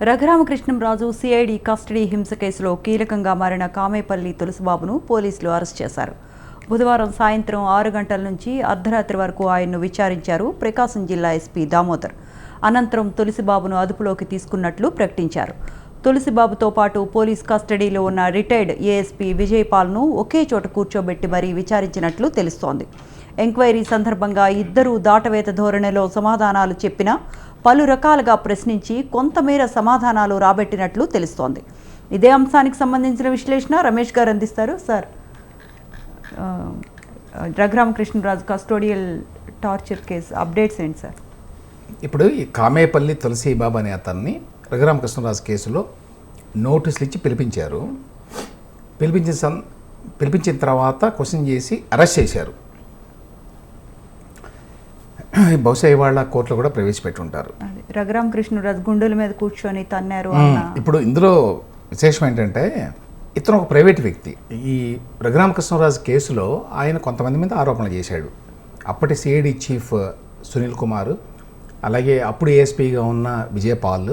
Raghurama Krishnam Raju CID custody హింస కేసులో కీలకంగా మారిన కామేపల్లి తులసిబాబును పోలీసులు అరెస్ట్ చేశారు. బుధవారం సాయంత్రం ఆరు గంటల నుంచి అర్ధరాత్రి వరకు ఆయన్ను విచారించారు ప్రకాశం జిల్లా ఎస్పీ దామోదర్. అనంతరం తులసిబాబును అదుపులోకి తీసుకున్నట్లు ప్రకటించారు. తులసిబాబుతో పాటు పోలీస్ కస్టడీలో ఉన్న రిటైర్డ్ ఏఎస్పీ విజయపాల్ను ఒకే చోట కూర్చోబెట్టి మరీ విచారించినట్లు తెలుస్తోంది. ఎంక్వైరీ సందర్భంగా ఇద్దరూ దాటవేత ధోరణిలో సమాధానాలు చెప్పినా పలు రకాలుగా ప్రశ్నించి కొంతమేర సమాధానాలు రాబెట్టినట్లు తెలుస్తోంది. ఇదే అంశానికి సంబంధించిన విశ్లేషణ రమేష్ గారు అందిస్తారు. సార్ ఆ, Raghuramakrishnaraju custodial torture case updates ఏంటి సార్? ఇప్పుడు ఈ కామేపల్లి తులసి బాబా అనే అతన్ని రఘురామకృష్ణరాజు కేసులో నోటీసులు ఇచ్చి పిలిపించారు. పిలిపించిన పిలిపించిన తర్వాత క్వశ్చన్ చేసి అరెస్ట్ చేశారు. బహుశా ఇవాళ కోర్టులో కూడా ప్రవేశపెట్టుంటారు. అది. రఘురామకృష్ణరాజు గుండెల మీద కూర్చొని తన్నారు ఇప్పుడు ఇందులో విశేషం ఏంటంటే ఇతను ఒక ప్రైవేట్ వ్యక్తి. ఈ రఘురామకృష్ణరాజు కేసులో ఆయన కొంతమంది మీద ఆరోపణలు చేశాడు. అప్పటి సిఐడి చీఫ్ సునీల్ కుమార్ అలాగే అప్పుడు ఏఎస్పీగా ఉన్న విజయపాల్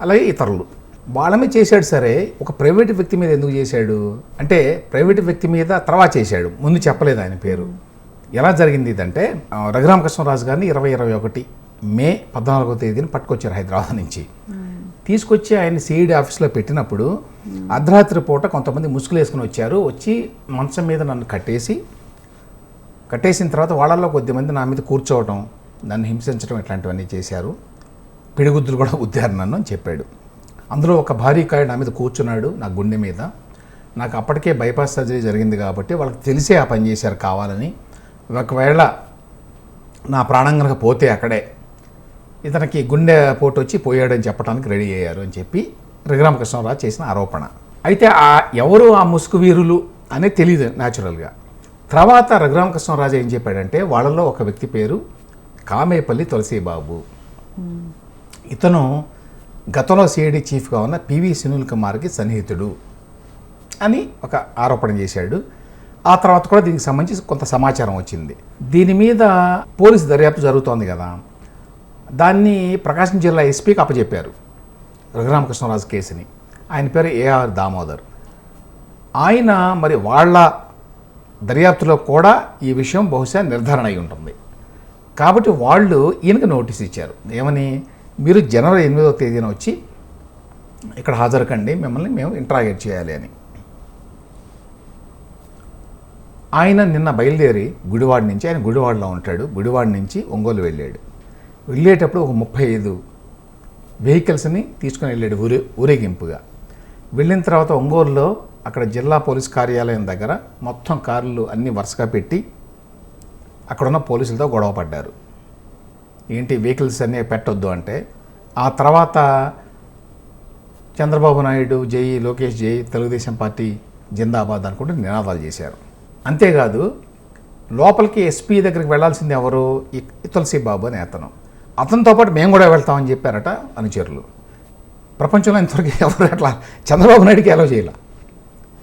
అలాగే ఇతరులు. వాళ్ళ మీద చేశాడు సరే ఒక ప్రైవేట్ వ్యక్తి మీద ఎందుకు చేశాడు? అంటే ప్రైవేట్ వ్యక్తి మీద తర్వాత చేశాడు. ముందు చెప్పలేదు ఆయన పేరు. ఎలా జరిగింది ఇదంటే రఘురామకృష్ణరాజు గారిని ఇరవై ఇరవై ఒకటి మే పద్నాలుగో తేదీన పట్టుకొచ్చారు హైదరాబాద్ నుంచి. తీసుకొచ్చి ఆయన సిఐడి ఆఫీస్లో పెట్టినప్పుడు అర్ధరాత్రి పూట కొంతమంది ముసుగులు వేసుకుని వచ్చారు. వచ్చి మంచం మీద నన్ను కట్టేసి కట్టేసిన తర్వాత వాళ్ళల్లో కొద్దిమంది నా మీద కూర్చోవడం నన్ను హింసించడం ఇట్లాంటివన్నీ చేశారు. పిడిగుద్దులు కూడా ఉద్దారు నన్ను అని చెప్పాడు. అందులో ఒక భారీ కాయ నా మీద కూర్చున్నాడు నా గుండె మీద. నాకు అప్పటికే బైపాస్ సర్జరీ జరిగింది కాబట్టి వాళ్ళకి తెలిసే ఆ పని చేశారు కావాలని. ఒకవేళ నా ప్రాణం కనుక పోతే అక్కడే ఇతనికి గుండె పోటు వచ్చి పోయాడని చెప్పడానికి రెడీ అయ్యారు అని చెప్పి రఘురామకృష్ణరావు చేసిన ఆరోపణ. అయితే ఆ ఎవరు ఆ ముసుగు వీరులు అనేది తెలియదు న్యాచురల్గా. తర్వాత రఘురామకృష్ణరాజు ఏం చెప్పాడంటే వాళ్ళలో ఒక వ్యక్తి పేరు కామేపల్లి తులసీబాబు. ఇతను గతంలో సిఐడి చీఫ్గా ఉన్న పివి సునీల్ కుమార్కి సన్నిహితుడు అని ఒక ఆరోపణ చేశాడు. ఆ తర్వాత కూడా దీనికి సంబంధించి కొంత సమాచారం వచ్చింది. దీని మీద పోలీసు దర్యాప్తు జరుగుతోంది కదా. దాన్ని ప్రకాశం జిల్లా ఎస్పీకి అప్పచెప్పారు రఘురామకృష్ణరాజు కేసుని. ఆయన పేరు ఏఆర్ దామోదర్. ఆయన మరి వాళ్ళ దర్యాప్తులో కూడా ఈ విషయం బహుశా నిర్ధారణ అయి ఉంటుంది. కాబట్టి వాళ్ళు ఈయనకు నోటీస్ ఇచ్చారు. ఏమని? మీరు జనవరి ఎనిమిదవ తేదీన వచ్చి ఇక్కడ హాజరు కండి మిమ్మల్ని మేము ఇంట్రాగేట్ చేయాలి అని. ఆయన నిన్న బయలుదేరి గుడివాడ నుంచి ఆయన గుడివాడలో ఉంటాడు. గుడివాడ నుంచి ఒంగోలు వెళ్ళాడు. వెళ్ళేటప్పుడు ఒక ముప్పై ఐదు వెహికల్స్ని తీసుకుని వెళ్ళాడు ఊరే ఊరేగింపుగా. వెళ్ళిన తర్వాత ఒంగోలులో అక్కడ జిల్లా పోలీస్ కార్యాలయం దగ్గర మొత్తం కార్లు అన్నీ వరుసగా పెట్టి అక్కడున్న పోలీసులతో గొడవ పడ్డారు. ఏంటి వెహికల్స్ అన్నీ పెట్టొద్దు అంటే ఆ తర్వాత చంద్రబాబు నాయుడు జై లోకేష్ జై తెలుగుదేశం పార్టీ జిందాబాద్ అనుకుంటూ నినాదాలు చేశారు. అంతేకాదు లోపలికి ఎస్పీ దగ్గరికి వెళ్ళాల్సింది ఎవరు? ఈ తులసి బాబు అని అతను. అతనితో పాటు మేము కూడా వెళ్తామని చెప్పారట అనుచరులు. ప్రపంచంలో ఇంతవరకు ఎవరు అట్లా చంద్రబాబు నాయుడికి ఎలా చేయాల?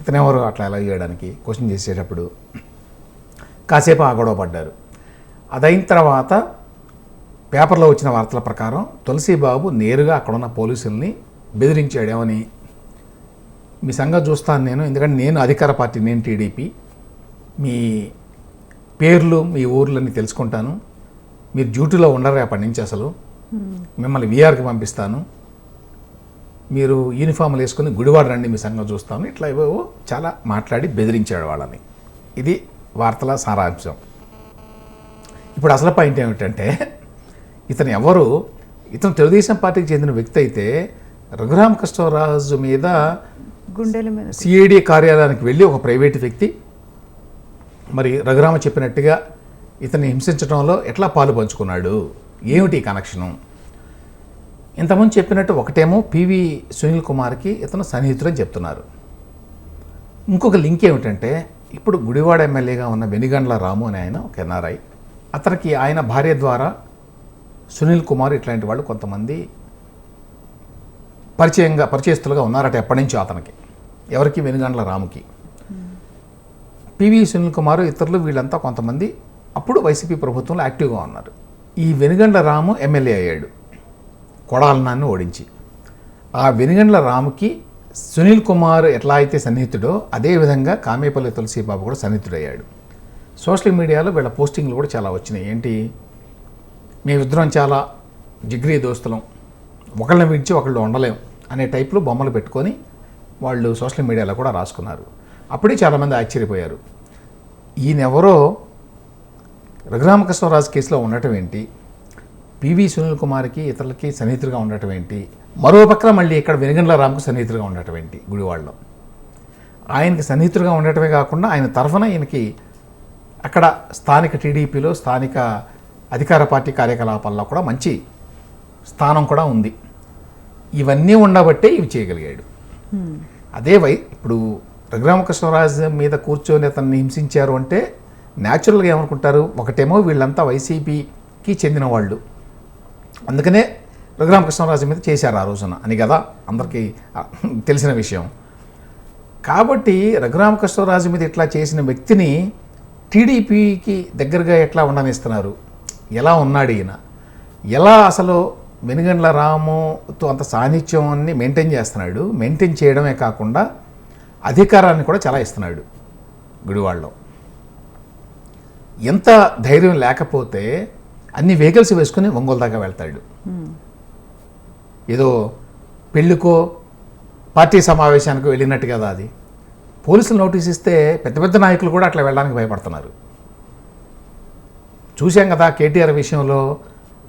ఇతను ఎవరు అట్లా ఎలా చేయడానికి? క్వశ్చన్ చేసేటప్పుడు కాసేపు ఆ గొడవ పడ్డారు. అదైన తర్వాత పేపర్లో వచ్చిన వార్తల ప్రకారం తులసిబాబు నేరుగా అక్కడున్న పోలీసుల్ని బెదిరించాడేమని మీ సంగతి చూస్తాను నేను. ఎందుకంటే నేను అధికార పార్టీ నేను టీడీపీ మీ పేర్లు మీ ఊర్లన్నీ తెలుసుకుంటాను. మీరు డ్యూటీలో ఉండరు రేపటి నుంచి అసలు. మిమ్మల్ని వీఆర్కి పంపిస్తాను. మీరు యూనిఫామ్లు వేసుకుని గుడివాడ రండి మీ సంగతి చూస్తాను. ఇట్లా ఏవో చాలా మాట్లాడి బెదిరించాడు వాళ్ళని. ఇది వార్తల సారాంశం. ఇప్పుడు అసలు పాయింట్ ఏమిటంటే ఇతను ఎవరు? ఇతను తెలుగుదేశం పార్టీకి చెందిన వ్యక్తి అయితే రఘురామకృష్ణరాజు మీద గుండెల మీద సిఐడి కార్యాలయానికి వెళ్ళి ఒక ప్రైవేట్ వ్యక్తి మరి రఘురామ చెప్పినట్టుగా ఇతన్ని హింసించడంలో ఎట్లా పాలు పంచుకున్నాడు? ఏమిటి కనెక్షను? ఇంతకుముందు చెప్పినట్టు ఒకటేమో పివి సునీల్ కుమార్కి ఇతను సన్నిహితుడు చెప్తున్నారు. ఇంకొక లింక్ ఏమిటంటే ఇప్పుడు గుడివాడ ఎమ్మెల్యేగా ఉన్న వెనిగండ్ల రాము అని ఆయన ఒక ఎన్ఆర్ఐ అతనికి ఆయన భార్య ద్వారా సునీల్ కుమార్ ఇట్లాంటి వాళ్ళు కొంతమంది పరిచయంగా పరిచయస్తులుగా ఉన్నారట ఎప్పటి నుంచో అతనికి. ఎవరికి? వెనుగండ్ల రాముకి. పివి సునీల్ కుమార్ ఇతరులు వీళ్ళంతా కొంతమంది అప్పుడు వైసీపీ ప్రభుత్వంలో యాక్టివ్గా ఉన్నారు. ఈ వెనుగండ్ల రాము ఎమ్మెల్యే అయ్యాడు. కొడాలనాన్ని ఓడించి. ఆ వెనుగండ్ల రాముకి సునీల్ కుమార్ ఎట్లా అయితే సన్నిహితుడో అదేవిధంగా కామేపల్లి తులసీబాబు కూడా సన్నిహితుడయ్యాడు. సోషల్ మీడియాలో వీళ్ళ పోస్టింగ్లు కూడా చాలా వచ్చినాయి. ఏంటి? మేమిద్దరం చాలా జిగ్రీ దోస్తులం. ఒకళ్ళని విడిచి ఒకళ్ళు ఉండలేం అనే టైప్లో బొమ్మలు పెట్టుకొని వాళ్ళు సోషల్ మీడియాలో కూడా రాసుకున్నారు. అప్పుడే చాలామంది ఆశ్చర్యపోయారు. ఈయనెవరో? రఘురామకృష్ణరాజు కేసులో ఉండటం ఏంటి? పివి సునీల్ కుమార్కి ఇతరులకి సన్నిహితులుగా ఉండటం ఏంటి? మరో పక్కన మళ్ళీ ఇక్కడ వెనుగండ్ల రామ్కు సన్నిహితులుగా ఉండటం ఏంటి గుడివాడలో? ఆయనకి సన్నిహితులుగా ఉండటమే కాకుండా ఆయన తరఫున ఈయనకి అక్కడ స్థానిక టీడీపీలో స్థానిక అధికార పార్టీ కార్యకలాపాల్లో కూడా మంచి స్థానం కూడా ఉంది. ఇవన్నీ ఉండబట్టే ఇవి చేయగలిగాడు. అదే వై ఇప్పుడు రఘురామకృష్ణరాజు మీద కూర్చొని అతన్ని హింసించారు అంటే న్యాచురల్గా ఏమనుకుంటారు? ఒకటేమో వీళ్ళంతా వైసీపీకి చెందిన వాళ్ళు అందుకనే రఘురామకృష్ణరాజు మీద చేశారు ఆ రోజున అని కదా అందరికీ తెలిసిన విషయం. కాబట్టి రఘురామకృష్ణరాజు మీద ఇట్లా చేసిన వ్యక్తిని టీడీపీకి దగ్గరగా ఎట్లా ఉండనిస్తున్నారు? ఎలా ఉన్నాడు ఈయన? ఎలా అసలు వెనుగండ్ల రాముతో అంత సాన్నిధ్యం అన్ని మెయింటైన్ చేస్తున్నాడు? మెయింటైన్ చేయడమే కాకుండా అధికారాన్ని కూడా చాలా ఇస్తున్నాడు గుడివాడలో ఎంత ధైర్యం లేకపోతే అన్ని వెహికల్స్ వేసుకుని ఒంగోలు దాకా వెళ్తాడు. ఏదో పెళ్ళికో పార్టీ సమావేశానికి వెళ్ళినట్టు కదా అది. పోలీసులు నోటీస్ ఇస్తే పెద్ద పెద్ద నాయకులు కూడా అట్లా వెళ్ళడానికి భయపడుతున్నారు. చూశాం కదా కేటీఆర్ విషయంలో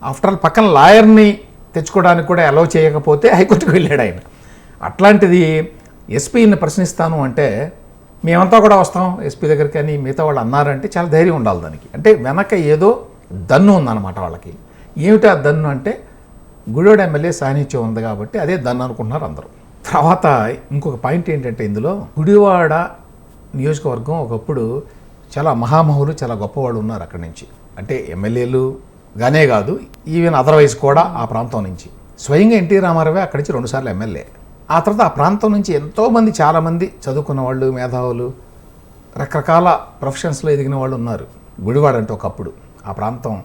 ఆఫ్టర్ ఆల్ పక్కన లాయర్ని తెచ్చుకోవడానికి కూడా అలౌ చేయకపోతే హైకోర్టుకు వెళ్ళాడు ఆయన. అట్లాంటిది ఎస్పీని ప్రశ్నిస్తాను అంటే మేమంతా కూడా వస్తాం ఎస్పీ దగ్గరికి అని మిగతా వాళ్ళు అన్నారంటే చాలా ధైర్యం ఉండాలి దానికి. అంటే వెనక ఏదో దన్ను ఉందన్నమాట వాళ్ళకి. ఏమిటి ఆ దన్ను అంటే గుడివాడ ఎమ్మెల్యే సాన్నిధ్యం ఉంది కాబట్టి అదే దన్ను అనుకుంటున్నారు అందరూ. తర్వాత ఇంకొక పాయింట్ ఏంటంటే ఇందులో గుడివాడ నియోజకవర్గం ఒకప్పుడు చాలా మహామహులు చాలా గొప్పవాళ్ళు ఉన్నారు అక్కడి నుంచి. అంటే ఎమ్మెల్యేలు గానే కాదు ఈవెన్ అదర్వైజ్ కూడా ఆ ప్రాంతం నుంచి. స్వయంగా ఎన్టీ రామారావే అక్కడి నుంచి రెండుసార్లు ఎమ్మెల్యే. ఆ తర్వాత ఆ ప్రాంతం నుంచి ఎంతోమంది చాలామంది చదువుకున్న వాళ్ళు మేధావులు రకరకాల ప్రొఫెషన్స్లో ఎదిగిన వాళ్ళు ఉన్నారు. గుడివాడ అంటే ఒకప్పుడు. ఆ ప్రాంతం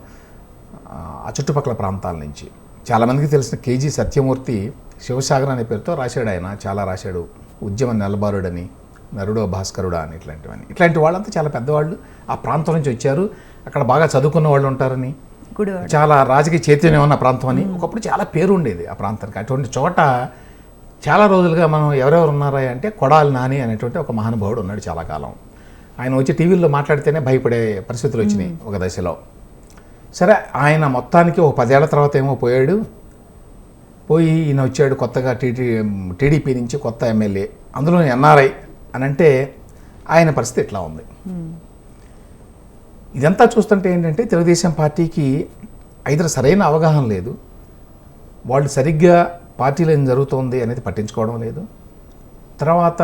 ఆ, చుట్టుపక్కల ప్రాంతాల నుంచి. చాలామందికి తెలిసిన కేజీ సత్యమూర్తి శివసాగర్ అనే పేరుతో రాశాడు ఆయన. చాలా రాశాడు. ఉద్యమ నెలబారుడని నరుడో భాస్కరుడా అని ఇట్లాంటివన్నీ. ఇట్లాంటి వాళ్ళంతా చాలా పెద్దవాళ్ళు ఆ ప్రాంతం నుంచి వచ్చారు. అక్కడ బాగా చదువుకున్న వాళ్ళు ఉంటారని. చాలా రాజకీయ చైతన్యం ఉన్న ప్రాంతం అని. ఒకప్పుడు చాలా పేరు ఉండేది ఆ ప్రాంతానికి. అటువంటి చోట చాలా రోజులుగా మనం ఎవరెవరు ఉన్నారా అంటే కొడాలి నాని అనేటువంటి ఒక మహానుభావుడు ఉన్నాడు చాలా కాలం. ఆయన వచ్చి టీవీల్లో మాట్లాడితేనే భయపడే పరిస్థితులు వచ్చినాయి ఒక దశలో. సరే ఆయన మొత్తానికి ఒక పదేళ్ళ తర్వాత ఏమో పోయాడు. పోయి ఈయన వచ్చాడు కొత్తగా టీటీ టీడీపీ నుంచి కొత్త ఎమ్మెల్యే. అందులో ఎన్ఆర్ఐ అని అంటే ఆయన పరిస్థితి ఇట్లా ఉంది? ఇదంతా చూస్తుంటే ఏంటంటే తెలుగుదేశం పార్టీకి ఐదర సరైన అవగాహన లేదు. వాళ్ళు సరిగ్గా పార్టీలో ఏం జరుగుతోంది అనేది పట్టించుకోవడం లేదు. తర్వాత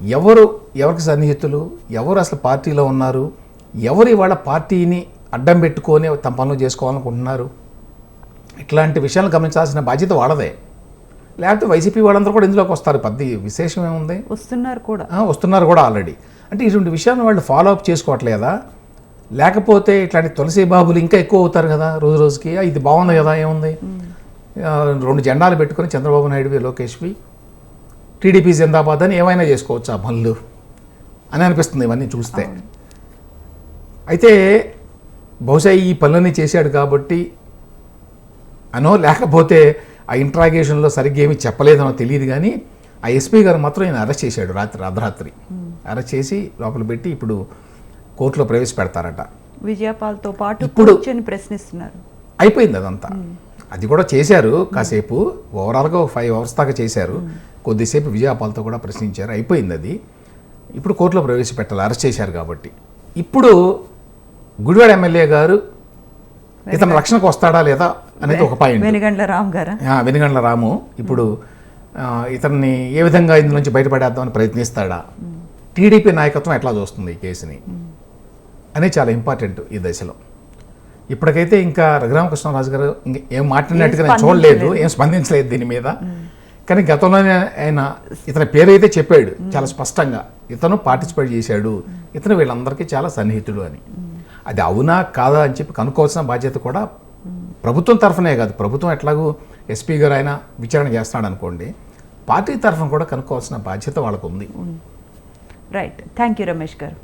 ఎవరు ఎవరికి సన్నిహితులు ఎవరు అసలు పార్టీలో ఉన్నారు ఎవరు ఇవాళ పార్టీని అడ్డం పెట్టుకొని తమ పనులు చేసుకోవాలనుకుంటున్నారు ఇట్లాంటి విషయాలు గమనించాల్సిన బాధ్యత వాళ్ళదే. లేకపోతే వైసీపీ వాళ్ళందరూ కూడా ఇందులోకి వస్తారు. పెద్ద విశేషం ఏముంది? వస్తున్నారు కూడా. వస్తున్నారు కూడా ఆల్రెడీ. అంటే ఇటువంటి విషయాలను వాళ్ళు ఫాలో అప్ చేసుకోవట్లేదా? లేకపోతే ఇట్లాంటి తులసి బాబులు ఇంకా ఎక్కువ అవుతారు కదా రోజు రోజుకి. ఇది బాగుంది కదా ఏముంది? రెండు జెండాలు పెట్టుకొని చంద్రబాబు నాయుడువి లోకేష్వి టీడీపీ జిందాబాద్ అని ఏమైనా చేసుకోవచ్చు ఆ పనులు అని అనిపిస్తుంది ఇవన్నీ చూస్తే. అయితే బహుశా ఈ పనులన్నీ చేశాడు కాబట్టి అనో లేకపోతే ఆ ఇంట్రాగేషన్లో సరిగ్గా ఏమీ చెప్పలేదనో తెలియదు కానీ ఆ ఎస్పీ గారు మాత్రం ఆయన అరెస్ట్ చేశాడు రాత్రి అర్ధరాత్రి. అరెస్ట్ చేసి లోపల పెట్టి ఇప్పుడు కోర్టులో ప్రవేశపెడతారట. విజయపాల్తో పాటు ఇప్పుడు- ప్రశ్నిస్తున్నారు. అయిపోయింది అదంతా. అది కూడా చేశారు కాసేపు ఓవరాల్గా ఒక ఫైవ్ అవర్స్ దాకా చేశారు. కొద్దిసేపు విజయపాలతో కూడా ప్రశ్నించారు. అయిపోయింది అది. ఇప్పుడు కోర్టులో ప్రవేశపెట్టాలి అరెస్ట్ చేశారు కాబట్టి. ఇప్పుడు గుడివాడ ఎమ్మెల్యే గారు ఇతను రక్షణకు వస్తాడా లేదా అనేది ఒక పాయింట్. వెనుగండ్ల రామ్ గారా? వెనుగండ్ల రాము ఇప్పుడు ఇతన్ని ఏ విధంగా ఇందు నుంచి బయటపడేద్దామని ప్రయత్నిస్తాడా? టీడీపీ నాయకత్వం ఎట్లా చూస్తుంది ఈ కేసుని? అనేది చాలా ఇంపార్టెంట్ ఈ దశలో. ఇప్పటికైతే ఇంకా రఘురామకృష్ణరాజు గారు ఇంక ఏం మాట్లాడినట్టుగా నేను చూడలేదు ఏం స్పందించలేదు దీని మీద. కానీ గతంలోనే ఆయన ఇతని పేరు అయితే చెప్పాడు చాలా స్పష్టంగా. ఇతను పార్టిసిపేట్ చేశాడు. ఇతను వీళ్ళందరికీ చాలా సన్నిహితుడు అని. అది అవునా కాదా అని చెప్పి కనుక్కోవాల్సిన బాధ్యత కూడా ప్రభుత్వం తరఫునే కాదు. ప్రభుత్వం ఎట్లాగూ ఎస్పీ గారు ఆయన విచారణ చేస్తున్నాడు అనుకోండి పార్టీ తరఫున కూడా కనుక్కోవాల్సిన బాధ్యత వాళ్ళకు ఉంది. రైట్ థ్యాంక్ యూ రమేష్ గారు.